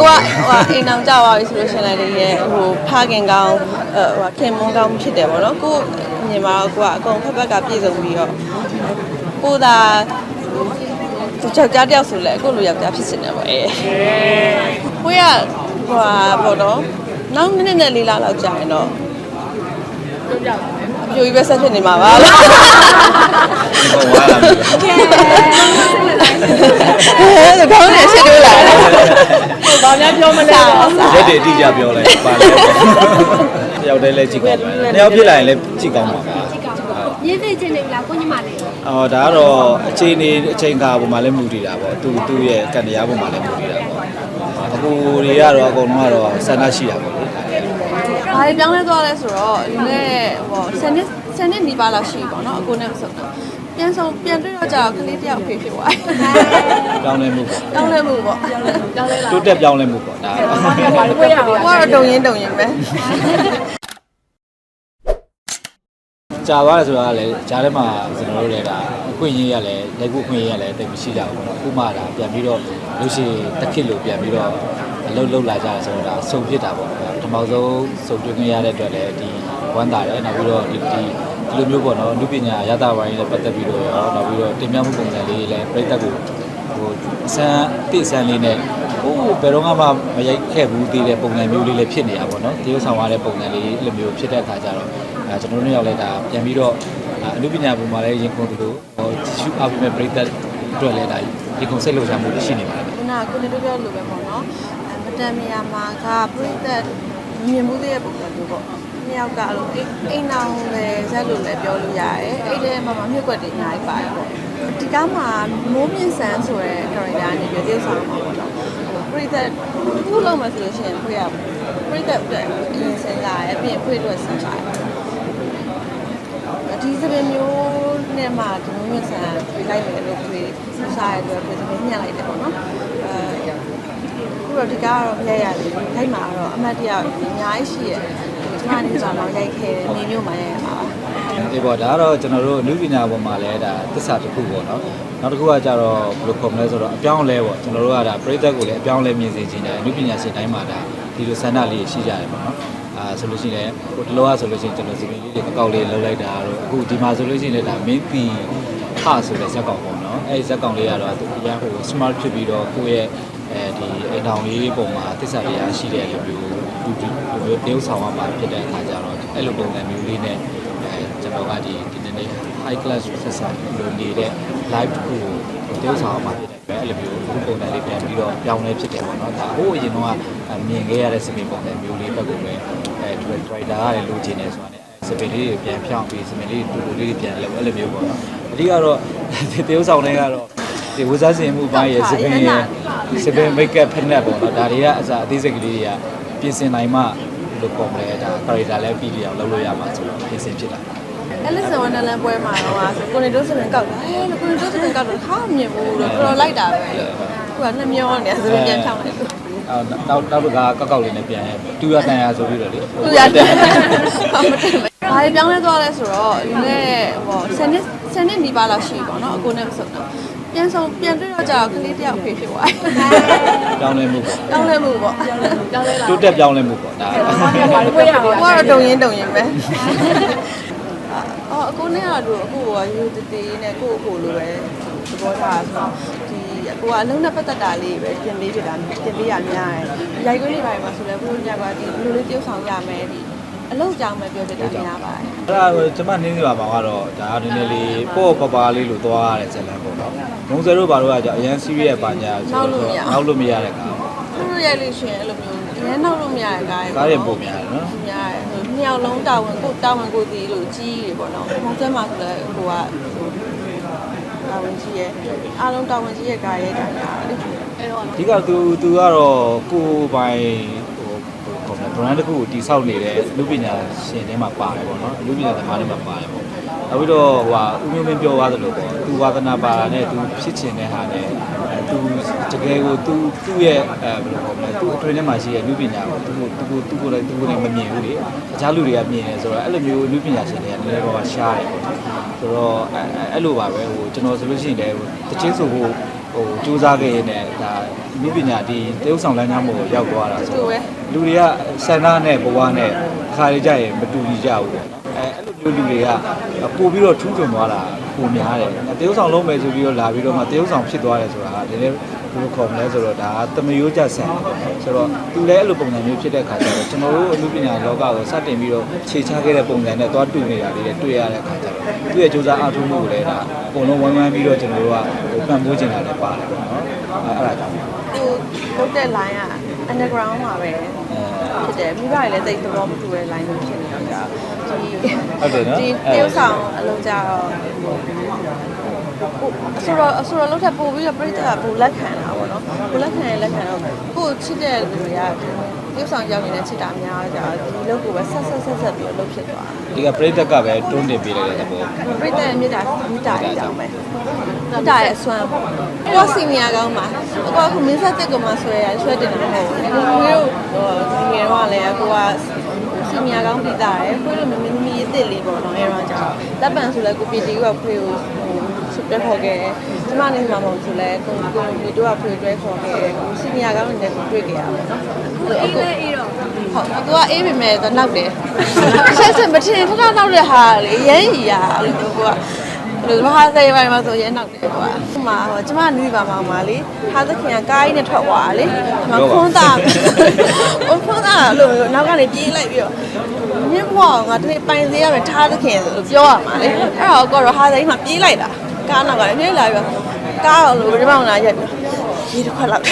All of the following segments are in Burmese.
ကိုကဟိုအိမ်အောင်ကြသွားပြီဆိုလို့ရှရင်လည်းဒီရဲ့ဟိုဖခင်ကောင်းဟိုခင်မွန်းကောင်းဖြစ်တယ်ပေါ့နော်ကိုညီမတော့ကိုကအကုန်ဖက်ဖက်ကပြည့်စုံပြီးတော့ကိုသာသူယောက်ျားတယောက်ဆိုလဲအခုလိုယောက်ျားဖြစ်နေတယ်ပေါ့အဲကိုရဟိုဟာပေါ့နော်နောက်နည်းနည်းနဲ့လေးလာလောက်ကြာရင်တော့အပြိုကြီးပဲဆက်ဖြစ်နေမှာပါလားဟိုဝါလာပြီအဲ ဒါကောင်းတယ်ရှင်းလို့လာတယ်ဘာများပြောမလဲတော့ရက်တွေအတိအကျပြောလိုက်ပါလေတယောက်တည်းလဲကြည့်ကောင်းပါနှစ်ယောက်ဖြစ်လာရင်လည်းကြည့်ကောင်းပါပါရင်းသိချင်းနေလားကိုညီမလေးအော်ဒါကတော့အချိန်နေအချိန်ခါပုံမှာလည်းမူတည်တာပေါ့သူသူ့ရဲ့ကံတရားပုံမှာလည်းမူတည်တာပေါ့အခုတွေကတော့အကုန်လုံးကတော့ဆန္ဒရှိတာပေါ့လေ။ဘာပြောင်းလဲသွားလဲဆိုတော့ဒီနေ့ဟိုဆယ်နှစ်ဆယ်နှစ်နီးပါးလောက်ရှိပြီပေါ့နော်အကိုနဲ့မဆုံးတော့ ပြန်ဆုံးပြန်တွေ့တော့ကြာကလေးတယောက်ဖေးဖြစ်သွားတယ်ပြောင်းလဲမှုပေါ့။တောင်းလဲမှုပေါ့တိုးတက်ပြောင်းလဲမှုပေါ့ဒါဘာလို့ကိုရ။အောင်ကိုကတော့တုံရင်တုံရင်ပဲကြာသွားတယ်ဆိုတာကလည်းဂျားထဲမှာကျွန်တော်တို့လည်းဒါအခွင့်အရေးရလည်းလက်ခုအခွင့်အရေးရလည်းတိတ်မရှိကြဘူးပေါ့နော်အခုမှဒါပြန်ပြီးတော့လို့ရှိရင်တစ်ခေတ်လို့ပြန်ပြီးတော့အလုပ်လုပ်လာကြတယ်ဆိုတော့ဒါစုံဖြစ်တာပေါ့ပထမဆုံးစုံတွေ့ခွင့်ရတဲ့အတွက်လည်းဒီ ဝမ်းသာတယ်နောက်ပြီးတော့ဒီဒီဒီလိုမျိုးပေါ့နော်လူပညာရတာဝိုင်းနဲ့ပတ်သက်ပြီးတော့ရောနောက်ပြီးတော့တင်ပြမှုပုံစံလေးလည်းပြိသက်ကိုဟိုအစမ်းတိအစမ်းလေးနဲ့ဟိုဘယ်တော့မှမရိုက်ခဲ့ဘူးသေးတဲ့ပုံစံမျိုးလေးလည်းဖြစ်နေတာပေါ့နော်ဒီဥဆောင်ရတဲ့ပုံစံလေးလိုမျိုးဖြစ်တဲ့အခါကျတော့အဲကျွန်တော်တို့ရောက်လဲဒါပြန်ပြီးတော့အမှုပညာပုံမှာလည်းရင်ခုန်သူတို့ဟိုရှုအပ်ပြီးမဲ့ပြိသက်အတွက်လည်းဒါဒီကွန်ဆက်လောက်ချမှုရှိနေပါတယ်။ခုနကကိုနေတို့ပြောလိုပဲပေါ့နော်။အဲမတန်မီယာမှာကပြိသက်မြင်မှုသေးတဲ့ပုံစံမျိုးပေါ့။ နှစ်ယောက်ကအဲ့လိုအိမ်အိမ်အောင်လည်းဇက်လို့လည်းပြောလို့ရတယ်။အဲ့ဒီမှာမှမြုပ်ွက်တွေအများကြီးပါတယ်ပေါ့။ဒီကားမှာမိုးမြင့်ဆန်းဆိုတဲ့ character အနေနဲ့ပြောဆောင်မှာပေါ့နော်။ပြိသက်ခုလုံးမှဆိုလို့ရှိရင်ဖွေးရပြိသက်အတွက်အရင်စဉ်းစားရပြင်ဖွေးအတွက်စဉ်းစားရဒီစပင်မျိုးနဲ့မှဒီမိုးမြင့်ဆန်းလိုက်မယ်လို့ဖွေးစဉ်းစားရတဲ့အတွက်ပြင်ညှက်လိုက်တယ်ပေါ့နော်။အဲခုတော့ဒီကားကတော့မရရသေးဘူး။ခိုက်မှာတော့အမတ်တရအများကြီးရှိရဲ့။ဒီ မှာနေကြတော့ရိုက်ခဲ့တယ်နေမျိုးမှရရမှာပါ။ဒီပေါ့ဒါကတော့ကျွန်တော်တို့အနုပညာပေါ်မှာလည်းဒါသစ္စာတစ်ခုပေါ့နော်နောက်တစ်ခုကကြတော့ဘယ်လိုခေါ်မလဲဆိုတော့အပြောင်းအလဲပေါ့ကျွန်တော်တို့ကဒါပရိသတ်ကိုလည်းအပြောင်းအလဲမြင်စေချင်တယ်အနုပညာရှင်တိုင်းမှာဒါဒီလိုဆန္ဒလေးရှိကြတယ်ပေါ့နော်အာဆိုလို့ရှိရင်ဟိုတလောကဆိုလို့ရှိရင်ကျွန်တော်စီမီလေးတွေအကောက်လေးလှုပ်လိုက်တာတော့အခုဒီမှာဆိုလို့ရှိရင်လည်းဒါမင်းတီဟဆိုတဲ့ဇက်ကောင်ပေါ့နော်အဲဒီဇက်ကောင်လေးကတော့သူအရန်ဟို smart ဖြစ်ပြီးတော့ကိုယ့်ရဲ့ အဲဒီအိမ်ထောင်လေးပုံမှာသစ္စာတရားရှိတဲ့လူမျိုးသူဒီလိုမျိုးတရုပ်ဆောင်ရမှာဖြစ်တဲ့အခါကျတော့အဲ့လိုပုံစံမျိုးလေးနဲ့အဲကျွန်တော်ကဒီဒီနေ့ high class ဆက်ဆံလို့နေတဲ့ live တစ်ခုကိုတိုးဆောင်အောင်ဖြစ်တယ်ပဲအဲ့လိုမျိုးအခုပုံစံလေးပြန်ပြီးတော့ပြောင်းလဲဖြစ်တယ်ပေါ့နော်ဒါဟိုးအရင်တော့မြင်ခဲ့ရတဲ့စပင်ပုံစံမျိုးလေးဘက်ကိုပဲအဲ driver ကလည်းလိုချင်နေဆိုတာ ਨੇ စပင်လေးတွေပြန်ဖြောင်းပြီးစပင်လေးတူတူလေးတွေပြန်လုပ်အဲ့လိုမျိုးပေါ့နော်အဓိကတော့ဒီတိုးဆောင်တွေကတော့ ဒီဝစားစင်မှုပိုင်းရဲ့စပင်ရဲ့စပင် make up ဖက်နက်ပေါ့နော်ဒါတွေကအစားအသေးစိတ်ကလေးတွေကပြင်ဆင်နိုင်မှလို့ပုံလဲဒါ character လည်းပြီးပြအောင်လုပ်လို့ရမှာဆိုတော့ပြင်ဆင်ဖြစ်တာအဲလစ်ဆန်ဝန္ဒလန်ပွဲမှာတော့ဆိုကိုနေတို့စပင်ကောက်တာဟဲကိုနေတို့စပင်ကောက်တော့ခါမြင်ဘူးတော့တော်တော်လိုက်တာပဲခုကနှစ်မျောနေဆိုပြန်ချောင်းလိုက်လို့အော်နောက်နောက်တစ်ခါကောက်ကောက်လေးနဲ့ပြန်ရဲတူရတန်ရဆိုပြီးတော့လေသူရတယ်ဘာပြောင်းလဲသွားလဲဆိုတော့ဒီနေ့ဟိုဆယ်နှစ်ဆယ်နှစ်နီးပါးလောက်ရှိပြီပေါ့နော်အကိုနဲ့မဆုံးတော့ ပြန်ဆုံးပြန်တွေ့တော့ကြာကလေးတယောက်ဖေးဖြစ်သွားတယ်ပြောင်းလဲမှုပေါ့တောင်းလဲမှုပေါ့ကြောင်းလဲလားတိုးတက်ပြောင်းလဲမှုပေါ့ဒါဘာလို့ကိုရအောင်ကိုကတော့တုံရင်တုံရင်ပဲအော်အကိုနဲ့ကတော့အခုကယူတတီနဲ့ကိုအကိုလိုပဲသဘောထားဆိုတော့ဒီအကိုကအလုံးနဲ့ပတ်သက်တာလေးပဲပြင်ပေးပြတာပြင်ပေးရများတယ်ရိုက်ခွေးလေးပိုင်းမှာဆိုလဲဘုရားညကဒီဘယ်လိုလေးပြုတ်ဆောင်ရမယ်ဒီ အလုံးကြောင်ပဲပြောပြတာများပါတယ်အဲ့ဒါကိုကျွန်မနင်းစီပါမှာကတော့ဒါနည်းနည်းလေးပေါ့ပပါလေးလို့သွားရတဲ့ဇက်လန်ပေါ့နော်မုံစဲတို့ဘာလို့ကကြအရန် serious ပါညာနောက်လို့မရတဲ့ကောင်သူတို့ရိုက်လို့ရှိရင်အဲ့လိုမျိုးရဲနောက်လို့မရတဲ့ကားကားရင်ပုံများတယ်နော်များတယ်ဟိုနှစ်ယောက်လုံးတာဝန်ကိုတာဝန်ကိုတည်လို့ကြီးတယ်ပေါ့နော်ပုံစံမှာဆိုလဲဟိုကတာဝန်ကြီးရဲ့အားလုံးတာဝန်ကြီးရဲ့ကားရဲ့တာများတယ်အဲ့တော့အဓိကသူသူကတော့ကိုယ်ပိုင်ဟိုဟိုခေါ်မလဲ brand တစ်ခုကိုတိဆောက်နေတဲ့လူပညာရှင်တွေမှာပါတယ်ပေါ့နော်လူပညာသမားတွေမှာပါတယ်ပေါ့နောက်ပြီးတော့ဟိုဟာဦးမျိုးမင်းပြောသွားသလိုပေါ့သူဝါသနာပါတာနဲ့သူဖြစ်ချင်တဲ့ဟာနဲ့အဲသူတကယ်ကိုသူသူ့ရဲ့အဲဘယ်လိုခေါ်မလဲသူအတွင်းထဲမှာရှိတဲ့လူပညာကိုသူ့ကိုသူ့ကိုသူ့ကိုလည်းသူ့ကိုလည်းမမြင်ဘူးလေအခြားလူတွေကမြင်တယ်ဆိုတော့အဲ့လိုမျိုးလူပညာရှင်တွေကလည်းတော့ရှားတယ်ပေါ့ဆိုတော့အဲအဲ့လိုပါပဲဟိုကျွန်တော်ဆိုလို့ရှိရင်လည်းတချင်းဆိုဖို့ ဟဟိုစူးစမ်းခဲ့ရတဲ့ဒါမိပညာဒီတရုပ်ဆောင်လမ်းကြောင်းကိုရောက်သွားတာဆိုတူတော့ပဲလူတွေကဆန္ဒနဲ့ဘဝနဲ့ခါရကြရင်မတူညီကြဘူးပေါ့နော်အဲအဲ့လိုမျိုးလူတွေကပို့ပြီးတော့ထူးချွန်သွားတာပုံများတယ်တရုပ်ဆောင်လုံးမယ်ဆိုပြီးတော့လာပြီးတော့မှတရုပ်ဆောင်ဖြစ်သွားတယ်ဆိုတာဟာဒီနေ့ဘယ်လိုခေါ်မလဲဆိုတော့ဒါကတမယိုးကြဆန်တယ်ဆိုတော့သူလည်းအဲ့လိုပုံစံမျိုးဖြစ်တဲ့ခါကျတော့ကျွန်တော်တို့အမှုပညာလောကကိုစတင်ပြီးတော့ခြေချခဲ့တဲ့ပုံစံနဲ့သွားတူနေတာလေးတွေတွေ့ရတဲ့ခါကျတော့ သူ့ရဲ့စူးစမ်းအားထုတ်မှုကိုလည်းဒါအကုန်လုံးဝိုင်းဝန်းပြီးတော့ကျွန်တော်တို့ကဟိုပံ့ပိုးချင်တာလည်းပါတယ်ပေါ့နော်အဲအဲ့ဒါကြောင့်သူလုပ်တဲ့ line က underground မှာပဲဖြစ်တယ်မိဘတွေလည်းတိတ်သဘောမတူတဲ့ line မျိုးဖြစ်နေတော့ကြာဒီဟုတ်တယ်နော်ဒီတရုပ်ဆောင်အလုပ်ကြတော့အဆိုတော့အဆိုတော့လောက်ထပ်ပို့ပြီးတော့ပြိတ္တာကပို့လက်ခံတာပေါ့နော်ပို့လက်ခံရင်လက်ခံတော့ကိုယ်ချစ်တဲ့လူတွေကတရု ပ်ဆောင်ရောက်နေတဲ့ချစ်တာများကြဒီလုပ်ကိုပဲဆက်ဆက်ဆက်ဆက်ပြီးတော့လုပ်ဖြစ်သွားဒီကပရိသတ်ကပဲတွန်းတင်ပေးလိုက်တဲ့သဘောပြိတ္တာရဲ့မြေတာမြေတာအကြောင်းပဲမြေတာရဲ့အစွမ်းပေါ့ကိုယ်စီနီယာကောင်းမှာကိုကခုမင်းဆက်တဲ့ကမှဆွဲရဆွဲတင်တာမဟုတ်ဘူးကိုမျိုးဟိုဒီငယ်တော့လည်းကိုကစီနီယာကောင်းပြီးသားရယ်ခွေးလိုမင်းမီးအစ်စ်လေးပေါ့နော်အဲတော့ကြာလက်ပံဆိုလဲကိုပီတီကခွေးကို ဟိုပြခေါ်ခဲ့ကျမနေမှာမဟုတ်ဆိုလဲကိုကိုမီတို့ကခွေးတွဲခေါ်ခဲ့ကိုစီနီယာကောင်းနေတဲ့ကိုတွေ့ခဲ့ရပါတော့ကိုအေးလဲအေးတော့ဟုတ်သူကအေးပေမဲ့တော့နောက်တယ်ဆက်ဆက်မထင်ထထနောက်တဲ့ဟာလေရမ်းကြီးရအဲ့လိုကလူမဟာစေးပိုင်းမှာဆိုရဲနောက်တယ်ကွာဟိုမှာဟိုကျမနွေးပါမောင်ပါလေဟာသခင်ကကားကြီးနဲ့ထွက်သွားလေဒီမှာခွန်းသားဟိုခွန်းသားလို့နောက်ကနေပြေးလိုက်ပြီးတော့မြင့်ဘွားငါတနေ့ပိုင်သေးရမယ်ထားသခင်လို့ပြောရမှာလေအဲ့တော့ကောတော့ဟာစိမ်းမှာပြေးလိုက်တာ ကားနောက်ကလည်းပြေးလာပြီးတော့ကားလို့ဒီမောင်လာရက်ပြီးဒီတစ်ခွက်လောက်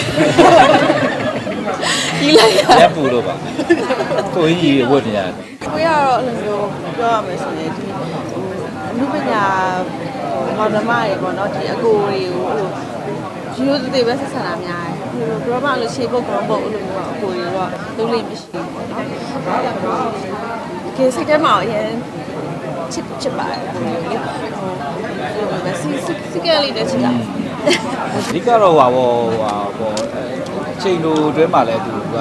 ဒီလိုက်ရလက်ပူလို့ပါကိုကြီးဝတ်နေရတယ်ကိုရတော့အဲ့လိုမျိုးပြောရမယ်ဆိုရင်ဒီအမှုပညာမောင်နှမတွေပေါ့နော်ဒီအကိုတွေကိုအဲ့လိုရိုးသေးသေးပဲဆက်ဆံတာများတယ်ဟိုဘရောမလို့ရှေ့ပုတ်ကောပုတ်အဲ့လိုမျိုးအကိုတွေတော့လုံးလေးမရှိဘူးပေါ့နော်ကဲစိတ်ထဲမှာအရင် ချစ်ချစ်ပါတယ်ဟိုလေဟိုဟိုစီစီစီကလေးတဲ့ချစ်တာအဓိကတော့ဟာဘောဟာဘောအချိန်လိုအတွင်းမှာလဲသူက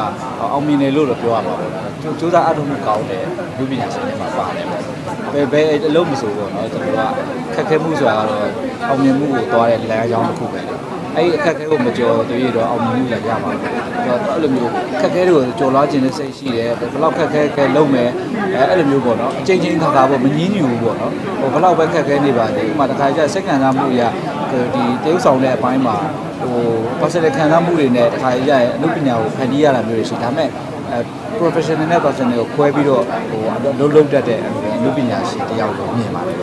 အောင်မြင်တယ်လို့တော့ပြောရမှာပေါ့နော်စူးစမ်းအထုံးမှုကောင်းတယ်လူပညာရှင်တွေမှာပါတယ်ပေါ့ဘယ်ဘယ်အလုံးမဆိုပေါ့နော်ကျွန်တော်ကခက်ခဲမှုဆိုတာကတော့အောင်မြင်မှုကိုသွားတဲ့လမ်းကြောင်းတစ်ခုပဲလေ အဲ့ဒီအခက်အခဲကိုမကြော်သေးရတော့အောင်မြင်မှုလည်းရမှာပေါ့။ဆိုတော့အဲ့လိုမျိုးခက်ခဲတွေကိုကြော်လွှားခြင်းနဲ့စိတ်ရှိတယ်။ဘယ်လောက်ခက်ခဲခဲလုံးမယ်အဲအဲ့လိုမျိုးပေါ့နော်။အချိန်ချင်းခါခါပေါ့မငင်းညူဘူးပေါ့နော်။ဟိုဘယ်လောက်ပဲခက်ခဲနေပါသေး။ဥပမာတစ်ခါကျစိတ်ခံစားမှုအရာဒီတရုပ်ဆောင်တဲ့အပိုင်းမှာဟို personal ခံစားမှုတွေနဲ့တစ်ခါရရင်အလုပ်ပညာကိုဖန်တီးရတာမျိုးတွေရှိဒါပေမဲ့အဲ professional နဲ့ personal ကိုခွဲပြီးတော့ဟိုလုံးလုံးတတ်တဲ့အလုပ်ပညာရှင်တယောက်ကိုမြင်ပါတယ်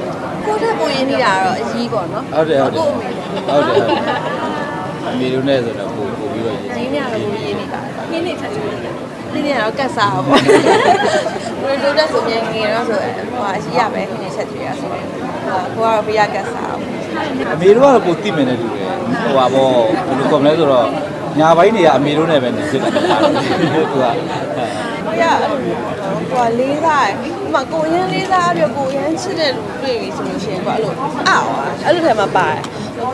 ကိုယ့်ထက်ပိုရင်းနေတာတော့အကြီးပေါ့နော်ဟုတ်တယ်ဟုတ်တယ်ကိုဟုတ်တယ်ဟုတ်တယ် အမေတို့နဲ့ဆိုတော့ပို့ပို့ပြီးတော့ရေးကြီးများတော့ရင်းနေတာနင်းနေထက်တယ်ဒီနေ့တော့ကတ်စားအောင်ပေါ့ဘယ်လိုလဲဆိုရင်ငယ်တော့ဆိုဟိုအရှိရပဲနေချက်တွေရဆိုရင်ဟိုကတော့ပြရကတ်စားအောင်အမေတို့ကတော့ပိုသိမယ်နဲ့တူတယ်ဟိုပါဘောဘယ်လိုခေါ်မလဲဆိုတော့ ညာဘိုင်းတွေကအမေတို့နဲ့ပဲနေဖြစ်တာသူကကိုရဟိုလေးစားဟိုမှာကိုရင်းလေးစားပြီးကိုရင်းချစ်တဲ့လူတွေ့ပြီဆိုလို့ရှိရင်ကိုအဲ့လိုအော်အဲ့လိုထဲမှာပါတယ်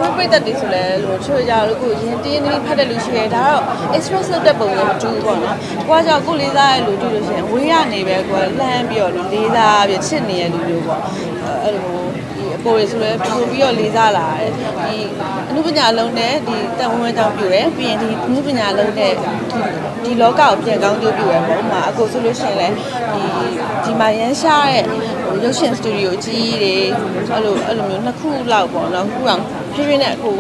ကိုပြိတ္တတွေဆိုလဲလို့ချိုးကြလို့ကိုရင်တင်းတင်းဖတ်တဲ့လူရှိတယ်ဒါတော့ express လုပ်တဲ့ပုံစံမတူဘူးပေါ့နော်ကိုကကြောင့်ကိုလေးစားတဲ့လူတွေ့လို့ရှိရင်ဝေးရနေပဲကိုလှမ်းပြီးတော့လေးစားပြီးချစ်နေတဲ့လူမျိုးပေါ့အဲ့လို ဒီအပေါ်ရဆိုလဲပို့ပြီးတော့လေးစားလာတယ်ဒီအနုပညာလုံးနဲ့ဒီတန်ဝန်းကြောင့်ပြူတယ်ပြီးရင်ဒီအနုပညာလုံးနဲ့ဒီဒီလောကကိုပြန်ကောင်းကျိုးပြူရပေါ့ဥမာအကိုဆိုလို့ရှိရင်လဲဒီဒီမှာရမ်းရှားတဲ့ဟိုရုပ်ရှင်စတူဒီယိုကြီးတွေအဲ့လိုအဲ့လိုမျိုးနှစ်ခုလောက်ပေါ့နော်ခုအောင်ဖြည်းဖြည်းနဲ့အခု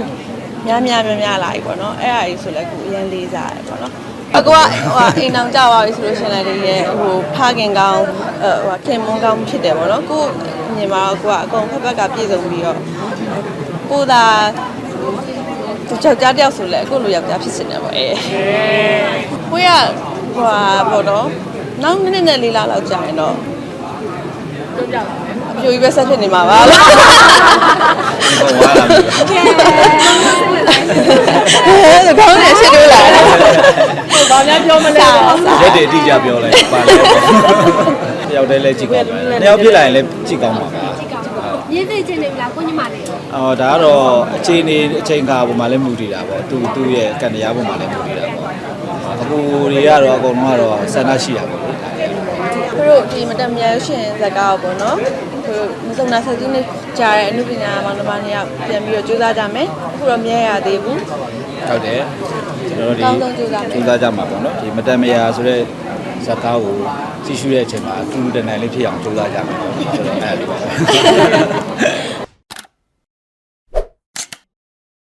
များများများများလာပြီပေါ့နော်အဲ့အရာကြီးဆိုလဲအခုအရင်လေးစားရပေါ့နော်အကွာဟိုအိမ်အောင်ကြပါပြီဆိုလို့ရှိရင်လည်းဒီရဲ့ဟိုဖခင်ကောင်းဟိုခင်မွန်းကောင်းဖြစ်တယ်ပေါ့နော်ကို မြင်မှာတော့ကိုကအကုန်ဖက်ဖက်ကပြည့်စုံပြီးတော့ကိုသာသူကြောက်ကြတယောက်ဆိုလဲအခုလိုယောက်ျားဖြစ်စင်တယ်ပေါ့အဲကိုရဟိုဟာပေါ့နော်နောက်မိနစ်နဲ့လေးလားလောက်ကြာရင်တော့ပြောပြပါအပြိုကြီးပဲဆက်ဖြစ်နေမှာပါ လို့ဟိုဝါလာမျိုးအဲဒါကောင်းနေရှင်းလို့လားဘူးဘာများပြောမလဲတော့ရက်တွေအတိအကျပြောလိုက်ပါလေတယောက်တည်းလဲကြည့်ကောင်းပါတယောက်ဖြစ်လာရင်လည်းကြည့်ကောင်းပါဗျာရင်းသိချင်းနေလားကိုညီမလေးအော်ဒါကတော့အချိန်နေအချိန်ခါပုံမှာလည်းမူတည်တာပေါ့သူသူ့ရဲ့ကံတရားပုံမှာလည်းမူတည်တာပေါ့အခုတွေကတော့အကုန်လုံးကတော့ဆန္ဒရှိတာပေါ့သူတို့ဒီမတန်မြတ်ရှင်ဇက်ကားပေါ့နော်သူ တို့မစုံနာဆက်စုနှစ်ကြာတဲ့အမှုပညာမောင်နှမနှစ်ယောက်ပြန်ပြီးတော့ကြိုးစားကြမယ်အခုတော့မရရသေးဘူးဟုတ်တယ်ကျွန်တော်အကောင်းတို့ဆုံးကြိုးစားမယ်ဒီစူးစမ်းကြမှာပေါ့နော်ဒီမတန်မရာဆိုတဲ့ဇာတ်ကားကိုကြည့်ရှုတဲ့အချိန်မှာအတူတူတန်တန်လေးဖြစ်အောင်ကြိုးစားကြမှာပေါ့ဆိုတော့အဲ့ဒါလေးပါ